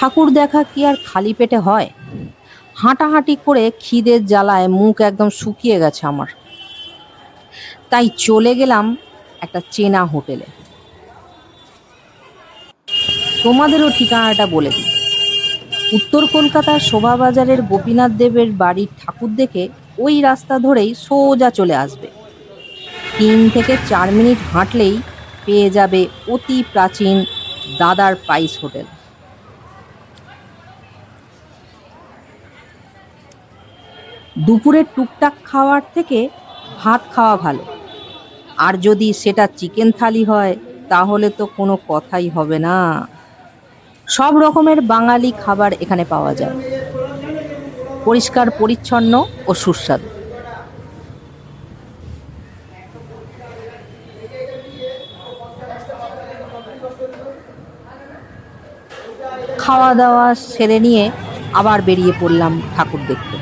ঠাকুর দেখা কি আর খালি পেটে হয়? হাঁটাহাঁটি করে খিদের জ্বালায় মুখ একদম শুকিয়ে গেছে আমার। তাই চলে গেলাম একটা চেনা হোটেলে। তোমাদেরও ঠিকানাটা বলে দিই। উত্তর কলকাতার শোভাবাজারের গোপীনাথ দেবের বাড়ির ঠাকুর দেখে ওই রাস্তা ধরেই সোজা চলে আসবে। তিন থেকে চার মিনিট হাঁটলেই পেয়ে যাবে অতি প্রাচীন দাদার পাইস হোটেল। দুপুরের টুকটাক খাওয়ার থেকে ভাত খাওয়া ভালো। আর যদি সেটা চিকেন থালি হয়, তাহলে তো কোনো কথাই হবে না। সব রকমের বাঙালি খাবার এখানে পাওয়া যায়। পরিষ্কার, পরিচ্ছন্ন ও সুস্বাদু। খাওয়া দাওয়া সেরে নিয়ে আবার বেরিয়ে পড়লাম ঠাকুর দেখতে।